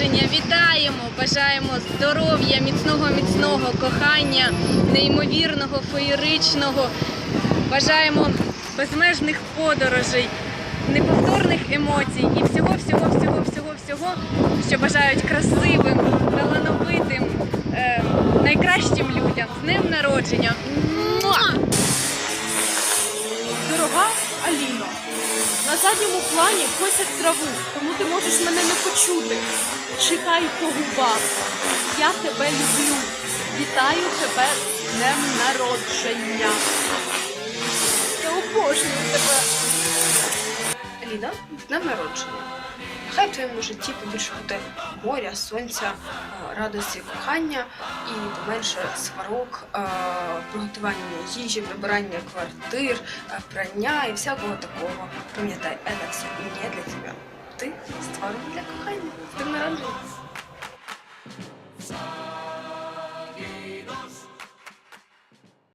народження! Вітаємо! Бажаємо здоров'я, міцного, міцного кохання, неймовірного, феєричного. Бажаємо безмежних подорожей, неповторних емоцій і всього, всього, всього, всього, всього, що бажають красивим, талановитим, е, найкращим людям. З днем народження! Дорога Аліно, на задньому плані косять траву, тому ти можеш мене не почути. Чекай по губах. Я тебе люблю. Вітаю тебе днем народження. Я обожнюю тебе. Аліна, з днем народження. Хай в твоєму житті побільше буде моря, сонця, е, радості, кохання і поменше сварок, е, приготування їжі, прибирання квартир, е, прання і всякого такого. Пам'ятай, це все не для тебе. Ти створена для кохання. З днем народження.